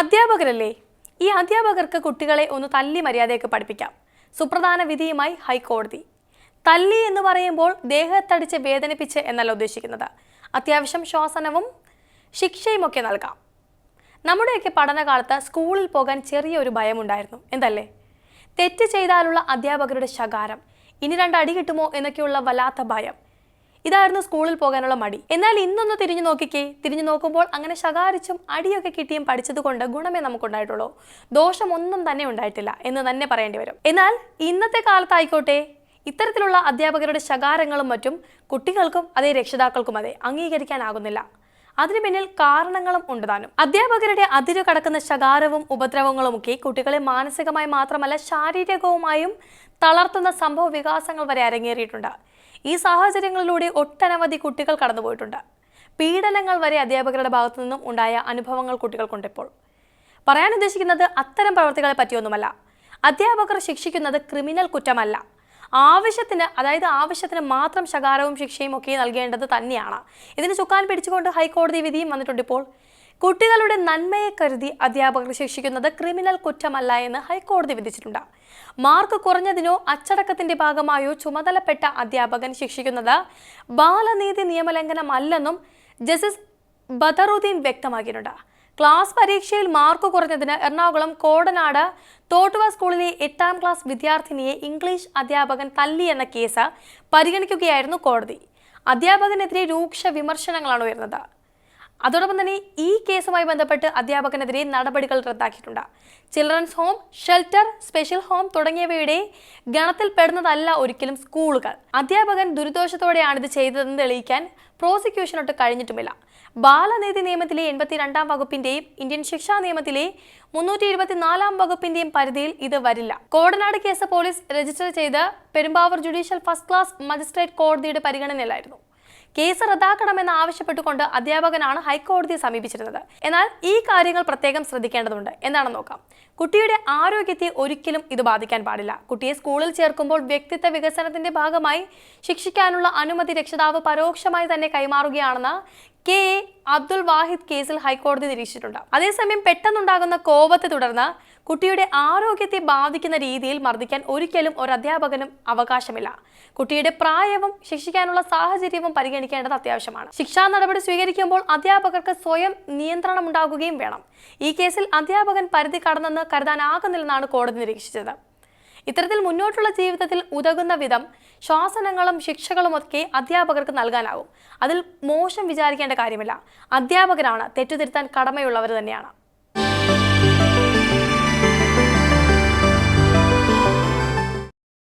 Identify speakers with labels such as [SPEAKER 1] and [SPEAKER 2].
[SPEAKER 1] അധ്യാപകരല്ലേ? ഈ അധ്യാപകർക്ക് കുട്ടികളെ ഒന്ന് തല്ലി മര്യാദയൊക്കെ പഠിപ്പിക്കാം. സുപ്രധാന വിധിയുമായി ഹൈക്കോടതി. തല്ലി എന്ന് പറയുമ്പോൾ ദേഹത്തടിച്ച് വേദനിപ്പിച്ച് എന്നല്ല ഉദ്ദേശിക്കുന്നത്. അത്യാവശ്യം ശ്വാസനവും ശിക്ഷയുമൊക്കെ നൽകാം. നമ്മുടെയൊക്കെ പഠനകാലത്ത് സ്കൂളിൽ പോകാൻ ചെറിയൊരു ഭയമുണ്ടായിരുന്നു. എന്തല്ലേ? തെറ്റ് ചെയ്താലുള്ള അധ്യാപകരുടെ ശകാരം. ഇനി രണ്ടടി കിട്ടുമോ എന്നൊക്കെയുള്ള വല്ലാത്ത ഭയം. ഇതായിരുന്നു സ്കൂളിൽ പോകാനുള്ള മടി. എന്നാൽ ഇന്നൊന്ന് തിരിഞ്ഞു നോക്കിക്കേ. തിരിഞ്ഞു നോക്കുമ്പോൾ അങ്ങനെ ശകാരിച്ചും അടിയൊക്കെ കിട്ടിയും പഠിച്ചതുകൊണ്ട് ഗുണമേ നമുക്കുണ്ടായിട്ടുള്ളൂ. ദോഷമൊന്നും തന്നെ ഉണ്ടായിട്ടില്ല എന്ന് തന്നെ പറയേണ്ടി വരും. എന്നാൽ ഇന്നത്തെ കാലത്തായിക്കോട്ടെ. ഇത്തരത്തിലുള്ള അധ്യാപകരുടെ ശകാരങ്ങളും മറ്റും കുട്ടികൾക്കും അതേ രക്ഷിതാക്കൾക്കും അതെ അംഗീകരിക്കാനാകുന്നില്ല. അതിനു പിന്നിൽ കാരണങ്ങളും ഉണ്ടാനും അധ്യാപകരുടെ അതിരു കടക്കുന്ന ശകാരവും ഉപദ്രവങ്ങളും ഒക്കെ കുട്ടികളെ മാനസികമായി മാത്രമല്ല ശാരീരികവുമായും തളർത്തുന്ന സംഭവ വികാസങ്ങൾ വരെ അരങ്ങേറിയിട്ടുണ്ട്. ഈ സാഹചര്യങ്ങളിലൂടെ ഒട്ടനവധി കുട്ടികൾ കടന്നുപോയിട്ടുണ്ട്. പീഡനങ്ങൾ വരെ അധ്യാപകരുടെ ഭാഗത്തു നിന്നും ഉണ്ടായ അനുഭവങ്ങൾ കുട്ടികൾക്കുണ്ട് ഇപ്പോൾ. പറയാൻ ഉദ്ദേശിക്കുന്നത് അത്തരം പ്രവർത്തികളെ പറ്റിയൊന്നുമല്ല. അധ്യാപകർ ശിക്ഷിക്കുന്നത് ക്രിമിനൽ കുറ്റമല്ല. ആവശ്യത്തിന് അതായത് ആവശ്യത്തിന് മാത്രം ശകാരവും ശിക്ഷയും ഒക്കെ നൽകേണ്ടത് തന്നെയാണ്. ഇതിന് ചുക്കാൻ പിടിച്ചുകൊണ്ട് ഹൈക്കോടതി വിധിയും വന്നിട്ടുണ്ട് ഇപ്പോൾ. കുട്ടികളുടെ നന്മയെ കരുതി അധ്യാപകർ ശിക്ഷിക്കുന്നത് ക്രിമിനൽ കുറ്റമല്ല എന്ന് ഹൈക്കോടതി വിധിച്ചിട്ടുണ്ട്. മാർക്ക് കുറഞ്ഞതിനോ അച്ചടക്കത്തിന്റെ ഭാഗമായോ ചുമതലപ്പെട്ട അധ്യാപകൻ ശിക്ഷിക്കുന്നത് ബാലനീതി നിയമലംഘനമല്ലെന്നും ജസ്റ്റിസ് ബദറുദ്ദീൻ വ്യക്തമാക്കിയിട്ടുണ്ട്. ക്ലാസ് പരീക്ഷയിൽ മാർക്ക് കുറഞ്ഞതിന് എറണാകുളം കോടനാട് തോട്ടുവ സ്കൂളിലെ എട്ടാം ക്ലാസ് വിദ്യാർത്ഥിനിയെ ഇംഗ്ലീഷ് അധ്യാപകൻ തല്ലി എന്ന കേസ് പരിഗണിക്കുകയായിരുന്നു കോടതി. അധ്യാപകനെതിരെ രൂക്ഷ വിമർശനങ്ങളാണ് ഉയർന്നത്. അതോടൊപ്പം തന്നെ ഈ കേസുമായി ബന്ധപ്പെട്ട് അധ്യാപകനെതിരെ നടപടികൾ റദ്ദാക്കിയിട്ടുണ്ട്. Children's home shelter special home തുടങ്ങിയവയുടെ ഗണത്തിൽ പെടുന്നതല്ല ഒരിക്കലും സ്കൂളുകൾ. അധ്യാപകൻ ദുരിദോഷത്തോടെയാണ് ഇത് ചെയ്തതെന്ന് തെളിയിക്കാൻ പ്രോസിക്യൂഷനൊട്ട് കഴിഞ്ഞിട്ടുമില്ല. ബാലനീതി നിയമത്തിലെ എൺപത്തിരണ്ടാം വകുപ്പിന്റെയും ഇന്ത്യൻ ശിക്ഷാ നിയമത്തിലെ മുന്നൂറ്റി ഇരുപത്തിനാലാം വകുപ്പിന്റെയും പരിധിയിൽ ഇത് വരില്ല. കോടനാട് കേസ് പോലീസ് രജിസ്റ്റർ ചെയ്ത് Perumbavoor judicial first class magistrate കോടതിയുടെ പരിഗണനയിലായിരുന്നു. കേസ് റദ്ദാക്കണമെന്ന് ആവശ്യപ്പെട്ടുകൊണ്ട് അധ്യാപകനാണ് ഹൈക്കോടതിയെ സമീപിച്ചിരുന്നത്. എന്നാൽ ഈ കാര്യങ്ങൾ പ്രത്യേകം ശ്രദ്ധിക്കേണ്ടതുണ്ട്. എന്താണെന്ന് നോക്കാം. കുട്ടിയുടെ ആരോഗ്യത്തെ ഒരിക്കലും ഇത് ബാധിക്കാൻ പാടില്ല. കുട്ടിയെ സ്കൂളിൽ ചേർക്കുമ്പോൾ വ്യക്തിത്വ വികസനത്തിന്റെ ഭാഗമായി ശിക്ഷിക്കാനുള്ള അനുമതി രക്ഷിതാവ് പരോക്ഷമായി തന്നെ കൈമാറുകയാണെന്ന് കെ. എ. അബ്ദുൾ വാഹിദ് കേസിൽ ഹൈക്കോടതി നിരീക്ഷിച്ചിട്ടുണ്ട്. അതേസമയം പെട്ടെന്നുണ്ടാകുന്ന കോപത്തെ തുടർന്ന് കുട്ടിയുടെ ആരോഗ്യത്തെ ബാധിക്കുന്ന രീതിയിൽ മർദ്ദിക്കാൻ ഒരിക്കലും ഒരു അധ്യാപകനും അവകാശമില്ല. കുട്ടിയുടെ പ്രായവും ശിക്ഷിക്കാനുള്ള സാഹചര്യവും പരിഗണിക്കേണ്ടത് അത്യാവശ്യമാണ്. ശിക്ഷാ നടപടി സ്വീകരിക്കുമ്പോൾ അധ്യാപകർക്ക് സ്വയം നിയന്ത്രണം ഉണ്ടാകുകയും വേണം. ഈ കേസിൽ അധ്യാപകൻ പരിധി കടന്നെന്ന് കരുതാനാകുന്നില്ലെന്നാണ് കോടതി നിരീക്ഷിച്ചത്. ഇത്തരത്തിൽ മുന്നോട്ടുള്ള ജീവിതത്തിൽ ഉതകുന്ന വിധം ശ്വാസനങ്ങളും ശിക്ഷകളും ഒക്കെ അധ്യാപകർക്ക് നൽകാനാവും. അതിൽ മോശം വിചാരിക്കേണ്ട കാര്യമില്ല. അധ്യാപകരാണ് തെറ്റുതിരുത്താൻ കടമയുള്ളവർ തന്നെയാണ്.